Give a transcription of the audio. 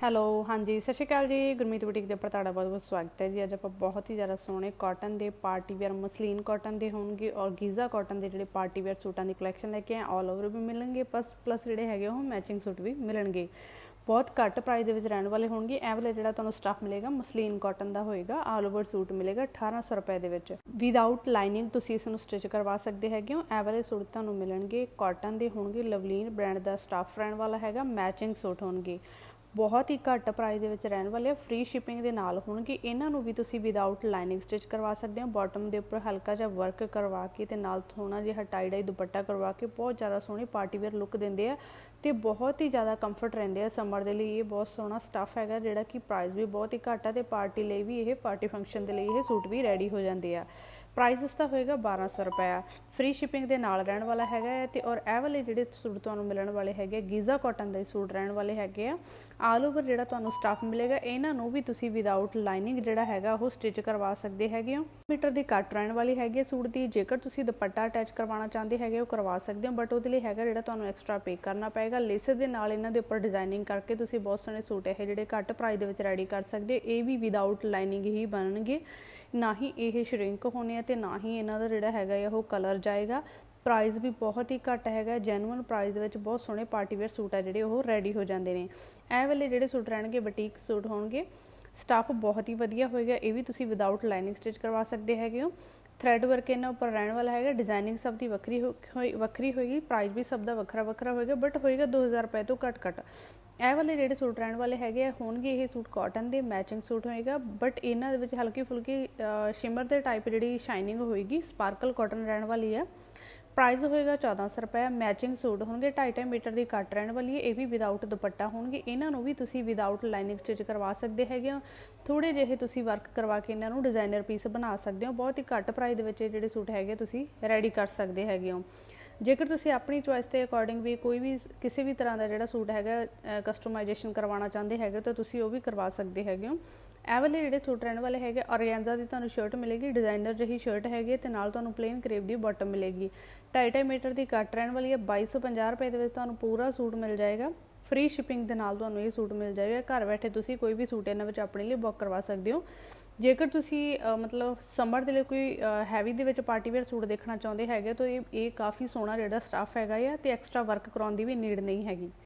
Hello ਹਾਂਜੀ, ਸਤਿ ਸ਼੍ਰੀ ਅਕਾਲ ਜੀ। ਗੁਰਮੀਤ ਬੁਟੀਕ ਦੇ ਉੱਪਰ ਤੁਹਾਡਾ ਬਹੁਤ ਬਹੁਤ ਸਵਾਗਤ ਹੈ ਜੀ। ਅੱਜ ਆਪਾਂ ਬਹੁਤ ਹੀ ਜ਼ਿਆਦਾ ਸੋਹਣੇ ਕਾਟਨ ਦੇ ਪਾਰਟੀ ਵੇਅਰ ਮਸਲੀਨ ਕਾਟਨ ਦੇ ਹੋਣਗੇ ਔਰ ਗੀਜ਼ਾ ਕਾਟਨ ਦੇ ਜਿਹੜੇ ਪਾਰਟੀ ਵੇਅਰ ਸੂਟਾਂ ਦੀ ਕਲੈਕਸ਼ਨ ਲੈ ਕੇ ਆਏ ਆਲ ਓਵਰ ਵੀ ਮਿਲਣਗੇ ਪਲੱਸ ਪਲੱਸ ਜਿਹੜੇ ਹੈਗੇ ਉਹ ਮੈਚਿੰਗ ਸੂਟ ਵੀ ਮਿਲਣਗੇ। ਬਹੁਤ ਘੱਟ ਪ੍ਰਾਈਸ ਦੇ ਵਿੱਚ ਰਹਿਣ ਵਾਲੇ ਹੋਣਗੇ। ਇਹ ਵਾਲੇ ਜਿਹੜਾ ਤੁਹਾਨੂੰ ਸਟਫ ਮਿਲੇਗਾ, ਮਸਲੀਨ ਕਾਟਨ ਦਾ ਹੋਏਗਾ ਆਲ ਓਵਰ ਸੂਟ ਮਿਲੇਗਾ 1800 ਰੁਪਏ ਦੇ ਵਿੱਚ। ਵਿਦਆਊਟ ਲਾਈਨਿੰਗ ਤੁਸੀਂ ਇਸ ਨੂੰ ਸਟਿਚ ਕਰਵਾ ਸਕਦੇ ਹੈਗੇ ਹੋ। ਇਹ ਵਾਲੇ ਸੂਟ ਤੁਹਾਨੂੰ ਮਿਲਣਗੇ ਕਾਟਨ ਦੇ ਹੋਣਗੇ, ਲਵਲੀਨ ਬ੍ਰਾਂਡ ਦਾ ਸਟਫ ਰਹਿਣ ਵਾਲਾ ਹੈਗਾ ਮੈਚਿੰਗ ਸੂਟ ਹੋਣਗੇ। ਬਹੁਤ ਹੀ ਘੱਟ ਪ੍ਰਾਈਸ ਦੇ ਵਿੱਚ ਰਹਿਣ ਵਾਲੇ ਆ। ਫ੍ਰੀ ਸ਼ਿਪਿੰਗ ਦੇ ਨਾਲ ਹੋਣਗੇ। ਇਹਨਾਂ ਨੂੰ ਵੀ ਤੁਸੀਂ ਵਿਦਆਊਟ ਲਾਈਨਿੰਗ ਸਟਿਚ ਕਰਵਾ ਸਕਦੇ ਹੋ। ਬਾਟਮ ਦੇ ਉੱਪਰ ਹਲਕਾ ਜਿਹਾ ਵਰਕ ਕਰਵਾ ਕੇ ਤੇ ਨਾਲ ਥੋੜਾ ਜਿਹਾ ਟਾਈ ਡਾਈ ਦੁਪੱਟਾ ਕਰਵਾ ਕੇ ਬਹੁਤ ਜ਼ਿਆਦਾ ਸੋਹਣੀ ਪਾਰਟੀ ਵੇਅਰ ਲੁੱਕ ਦਿੰਦੇ ਆ ਤੇ ਬਹੁਤ ਹੀ ਜ਼ਿਆਦਾ ਕੰਫਰਟ ਰਹਿੰਦੇ ਆ ਸਮਰ ਦੇ ਲਈ। ਇਹ ਬਹੁਤ ਸੋਹਣਾ ਸਟੱਫ ਹੈਗਾ ਜਿਹੜਾ ਕਿ ਪ੍ਰਾਈਸ ਵੀ ਬਹੁਤ ਹੀ ਘੱਟ ਆ ਤੇ ਪਾਰਟੀ ਲਈ ਵੀ ਇਹ ਪਾਰਟੀ ਫੰਕਸ਼ਨ ਦੇ ਲਈ ਇਹ ਸੂਟ ਵੀ ਰੈਡੀ ਹੋ ਜਾਂਦੇ ਆ। ਪ੍ਰਾਈਸ ਇਸ ਦਾ ਹੋਏਗਾ 1200 ਰੁਪਇਆ। ਫ੍ਰੀ ਸ਼ਿਪਿੰਗ ਦੇ ਨਾਲ ਰਹਿਣ ਵਾਲਾ ਹੈਗਾ ਹੈ ਤੇ ਔਰ ਇਹ ਵਾਲੇ ਜਿਹੜੇ ਸੂਟ ਤੁਹਾਨੂੰ ਮਿਲਣ ਵਾਲੇ ਹੈਗੇ ਗੀਜ਼ਾ ਕਾਟਨ ਦੇ ਸੂਟ ਰਹਿਣ ਵਾਲੇ ਹੈਗੇ ਆ। ਆਲ ਓਵਰ ਜਿਹੜਾ ਤੁਹਾਨੂੰ ਸਟਾਫ ਮਿਲੇਗਾ, ਇਹਨਾਂ ਨੂੰ ਵੀ ਤੁਸੀਂ ਵਿਦਆਊਟ ਲਾਈਨਿੰਗ ਜਿਹੜਾ ਹੈਗਾ, ਉਹ ਸਟਿਚ ਕਰਵਾ ਸਕਦੇ ਹੈਗੇ ਹੋ। ਮੀਟਰ ਦੀ ਕੱਟ ਰਹਿਣ ਵਾਲੀ ਹੈਗੀ ਸੂਟ ਦੀ। ਜੇਕਰ ਤੁਸੀਂ ਦੁਪੱਟਾ ਅਟੈਚ ਕਰਵਾਉਣਾ ਚਾਹੁੰਦੇ ਹੈਗੇ ਉਹ ਕਰਵਾ ਸਕਦੇ ਹੋ ਬਟ ਉਹਦੇ ਲਈ ਹੈਗਾ ਜਿਹੜਾ ਤੁਹਾਨੂੰ ਐਕਸਟਰਾ ਪੇ ਕਰਨਾ ਪਏਗਾ। ਲੇਸਸ ਦੇ ਨਾਲ ਇਹਨਾਂ ਦੇ ਉੱਪਰ ਡਿਜ਼ਾਈਨਿੰਗ ਕਰਕੇ ਤੁਸੀਂ ਬਹੁਤ ਸੋਹਣੇ ਸੂਟ ਇਹ ਜਿਹੜੇ ਘੱਟ ਪ੍ਰਾਈਸ ਦੇ ਵਿੱਚ ਰੈਡੀ ਕਰ ਸਕਦੇ ਇਹ ਵੀ ਵਿਦਆਊਟ ਲਾਈਨਿੰਗ ਹੀ ਬਣਨਗੇ। ਨਾ ਹੀ ਇਹ ਸ਼ਰਿੰਕ ਹੋਣੇ ਆ ਤੇ ਨਾ ਹੀ ਇਹਨਾਂ ਦਾ ਜਿਹੜਾ ਹੈਗਾ ਉਹ ਕਲਰ ਜਾਏਗਾ। ਪ੍ਰਾਈਸ ਵੀ ਬਹੁਤ ਹੀ ਘੱਟ ਹੈਗਾ ਜੈਨੂਅਨ ਪ੍ਰਾਈਸ ਦੇ ਵਿੱਚ ਬਹੁਤ ਸੋਹਣੇ ਪਾਰਟੀ ਵੇਅਰ ਸੂਟ ਆ ਜਿਹੜੇ ਉਹ ਰੈਡੀ ਹੋ ਜਾਂਦੇ ਨੇ। ਇਹ ਵੇਲੇ ਜਿਹੜੇ ਸੂਟ ਰਹਿਣਗੇ ਬਟੀਕ ਸੂਟ ਹੋਣਗੇ ਸਟਾਫ ਬਹੁਤ ਹੀ ਵਧੀਆ ਹੋਏਗਾ, ਇਹ ਵੀ ਤੁਸੀਂ ਵਿਦਆਊਟ ਲਾਈਨਿੰਗ ਸਟਿਚ ਕਰਵਾ ਸਕਦੇ ਹੈਗੇ ਹੋ। ਥ੍ਰੈਡ ਵਰਕ ਇਹਨਾਂ ਉੱਪਰ ਰਹਿਣ ਵਾਲਾ ਹੈਗਾ ਡਿਜ਼ਾਈਨਿੰਗ ਸਭ ਦੀ ਵੱਖਰੀ ਹੋਈ, ਵੱਖਰੀ ਹੋਏਗੀ ਪ੍ਰਾਈਸ ਵੀ ਸਭ ਦਾ ਵੱਖਰਾ ਵੱਖਰਾ ਹੋਏਗਾ ਬਟ ਹੋਏਗਾ 2000 ਰੁਪਏ ਤੋਂ ਘੱਟ ਘੱਟ। ਇਹ ਵਾਲੇ ਜਿਹੜੇ ਸੂਟ ਰਹਿਣ ਵਾਲੇ ਹੈਗੇ ਆ, ਹੋਣਗੇ ਇਹ ਸੂਟ ਕਾਟਨ ਦੇ ਮੈਚਿੰਗ ਸੂਟ ਹੋਏਗਾ ਬਟ ਇਹਨਾਂ ਦੇ ਵਿੱਚ ਹਲਕੀ ਫੁਲਕੀ ਸ਼ਿਮਰ ਦੇ ਟਾਈਪ ਜਿਹੜੀ ਸ਼ਾਈਨਿੰਗ ਹੋਏਗੀ ਸਪਾਰਕਲ ਕਾਟਨ ਰਹਿਣ ਵਾਲੀ ਆ। ਪ੍ਰਾਈਸ ਹੋਏਗਾ 1400 ਰੁਪਏ ਮੈਚਿੰਗ ਸੂਟ ਹੋਣਗੇ 2.5 ਮੀਟਰ ਦੀ ਕੱਟ ਰਹਿਣ ਵਾਲੀ ਹੈ, ਇਹ ਵੀ ਵਿਦਆਊਟ ਦੁਪੱਟਾ ਹੋਣਗੇ। ਇਹਨਾਂ ਨੂੰ ਵੀ ਤੁਸੀਂ ਵਿਦਆਊਟ ਲਾਈਨਿੰਗ ਸਟਿਚ ਕਰਵਾ ਸਕਦੇ ਹੈਗੇ ਹੋ। ਥੋੜੇ ਜਿਹੇ ਤੁਸੀਂ ਵਰਕ ਕਰਵਾ ਕੇ ਇਹਨਾਂ ਨੂੰ ਡਿਜ਼ਾਈਨਰ ਪੀਸ ਬਣਾ ਸਕਦੇ ਹੋ। ਬਹੁਤ ਹੀ ਘੱਟ ਪ੍ਰਾਈਸ ਦੇ ਵਿੱਚ ਜਿਹੜੇ ਸੂਟ ਹੈਗੇ, ਤੁਸੀਂ ਰੈਡੀ ਕਰ ਸਕਦੇ ਹੈਗੇ ਹੋ। ਜੇਕਰ ਤੁਸੀਂ ਆਪਣੀ ਚੁਆਇਸ ਦੇ ਅਕੋਰਡਿੰਗ ਵੀ ਕੋਈ ਵੀ ਕਿਸੇ ਵੀ ਤਰ੍ਹਾਂ ਦਾ ਜਿਹੜਾ ਸੂਟ ਹੈਗਾ ਕਸਟਮਾਈਜੇਸ਼ਨ ਕਰਵਾਉਣਾ ਚਾਹੁੰਦੇ ਹੈਗੇ ਤਾਂ ਤੁਸੀਂ ਉਹ ਵੀ ਕਰਵਾ ਸਕਦੇ ਹੈਗੇ ਹੋ। ਇਹ ਵਾਲੇ ਜਿਹੜੇ ਸੂਟ ਰਹਿਣ ਵਾਲੇ ਹੈਗੇ ਔਰਗੈਂਜ਼ਾ ਦੀ ਤੁਹਾਨੂੰ ਸ਼ਰਟ ਮਿਲੇਗੀ ਡਿਜ਼ਾਈਨਰ ਜਿਹੀ ਸ਼ਰਟ ਹੈਗੀ ਤੇ ਨਾਲ ਤੁਹਾਨੂੰ ਪਲੇਨ ਕਰੇਪ ਦੀ ਬਾਟਮ ਮਿਲੇਗੀ। 2.5 ਮੀਟਰ ਦੀ ਕੱਟ ਰਹਿਣ ਵਾਲੀ ਹੈ 2250 ਰੁਪਏ ਦੇ ਵਿੱਚ ਤੁਹਾਨੂੰ ਪੂਰਾ ਸੂਟ ਮਿਲ ਜਾਏਗਾ। ਫ੍ਰੀ ਸ਼ਿਪਿੰਗ ਦੇ ਨਾਲ ਤੁਹਾਨੂੰ ਇਹ ਸੂਟ ਮਿਲ ਜਾਏਗਾ। ਘਰ ਬੈਠੇ ਤੁਸੀਂ ਕੋਈ ਵੀ ਸੂਟ ਇਹਨਾਂ ਵਿੱਚ ਆਪਣੇ ਲਈ ਬੁੱਕ ਕਰਵਾ ਸਕਦੇ ਹੋ। ਜੇਕਰ ਤੁਸੀਂ ਮਤਲਬ ਸਮਰ ਦੇ ਲਈ ਕੋਈ ਹੈਵੀ ਦੇ ਵਿੱਚ ਪਾਰਟੀ ਵੇਅਰ ਸੂਟ ਦੇਖਣਾ ਚਾਹੁੰਦੇ ਹੈਗੇ, ਤਾਂ ਇਹ ਇਹ ਕਾਫੀ ਸੋਹਣਾ ਜਿਹੜਾ ਸਟਾਫ ਹੈਗਾ ਆ, ਤੇ ਐਕਸਟਰਾ ਵਰਕ ਕਰਾਉਣ ਦੀ ਵੀ ਨੀਡ ਨਹੀਂ ਹੈਗੀ।